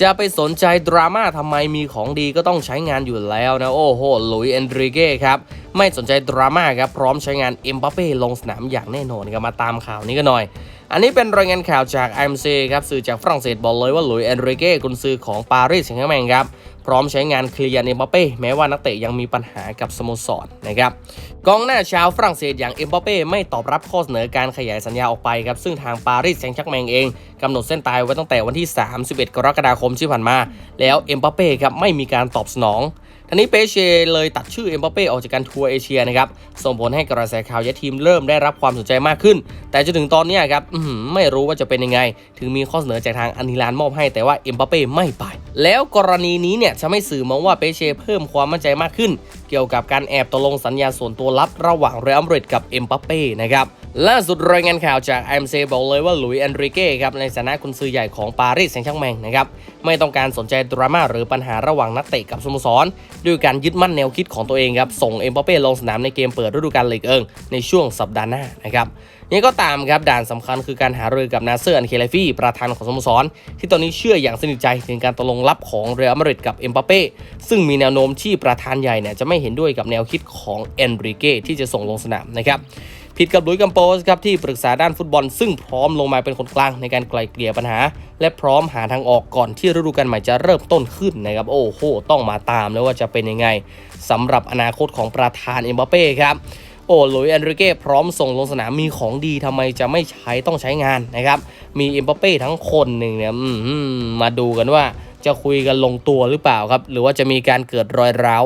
จะไปสนใจดราม่าทำไมมีของดีก็ต้องใช้งานอยู่แล้วนะ โอ้โห หลุยส์เอนริเก้ครับไม่สนใจดราม่าครับพร้อมใช้งานเอ็มบัปเป้ลงสนามอย่างแน่นอนครับมาตามข่าวนี้กันหน่อย อันนี้เป็นรายงานข่าวจาก IMC ครับสื่อจากฝรั่งเศสบอกเลยว่าหลุยส์เอนริเก้กุนซือของปารีสแซงต์แชร์แมงครับพร้อมใช้งานเคลียร์เอ็มบัปเป้แม้ว่านักเตะยังมีปัญหากับสโมสรนะครับกองหน้าชาวฝรั่งเศสอย่างเอ็มบัปเป้ไม่ตอบรับข้อเสนอการขยายสัญญาออกไปครับซึ่งทางปารีสแซงต์แชร์แมงเองกำหนดเส้นตายไว้ตั้งแต่วันที่ 31 กรกฎาคมที่ผ่านมา แล้วเอ็มบัปเป้ครับไม่มีการตอบสนอง ทีนี้เปเชเลยตัดชื่อเอ็มบัปเป้ออกจากการทัวร์เอเชียนะครับส่งผลให้กระแสข่าวย้ายทีมเริ่มได้รับความสนใจมากขึ้น แต่จนถึงตอนนี้ครับไม่รู้ว่าจะเป็นยังไง ถึงมีข้อเสนอจากทางอานิลานมอบให้แต่ว่าเอ็มบัปเป้ไม่ไป แล้วกรณีนี้เนี่ยจะไม่สื่อมองว่าเปเชเพิ่มความมั่นใจมากขึ้น เกี่ยวกับการแอบตกลงสัญญาส่วนตัวลับระหว่างเรอัลมาดริดกับเอ็มบัปเป้นะครับล่าสุดรายงานข่าวจาก IMC บอกเลยว่าหลุยส์แอนริเก้ครับในฐานะกุนซื้อใหญ่ของปารีสแซงต์แชร์แมงนะครับไม่ต้องการสนใจดราม่าหรือปัญหาระหว่างนักเตะกับสโมสร ด้วยการยึดมั่นแนวคิดของตัวเองครับส่งเอ็มบัปเป้ลงสนามในเกมเปิดฤดูกาลลีกเอิงในช่วงสัปดาห์หน้านะครับ ยังก็ตามครับด่านสำคัญคือการหารือกับนาเซอร์อันเคเลฟี่ประธานของสโมสร ที่ตอนนี้เชื่ออย่างสนิทใจถึงการตกลงลับของเรอัลมาดริดกับเอ็มบัปเป้ซึ่งมีแนวโน้มที่ประธานใหญ่เนี่ยจะไม่เห็นด้วยกับแนวคิดของเอนริเกที่จะส่งลงสนามนะครับผิดกับลุยกัมโปสครับที่ปรึกษาด้านฟุตบอลซึ่งพร้อมลงมาเป็นคนกลางในการไกล่เกลี่ยปัญหา และพร้อมหาทางออกก่อนที่ฤดูกาลใหม่จะเริ่มต้นขึ้นนะครับโอ้โหต้องมาตามแล้วว่าจะเป็นยังไงสำหรับอนาคตของประธานเอ็มบัปเป้ครับ โอ้ลุยแอนริเก้พร้อมส่งลงสนามมีของดีทำไมจะไม่ใช้ต้องใช้งานนะครับ มีเอ็มบัปเป้ทั้งคนหนึ่งเนี่ยมมาดูกันว่าจะคุยกันลงตัวหรือเปล่าครับ หรือว่าจะมีการเกิดรอยร้าว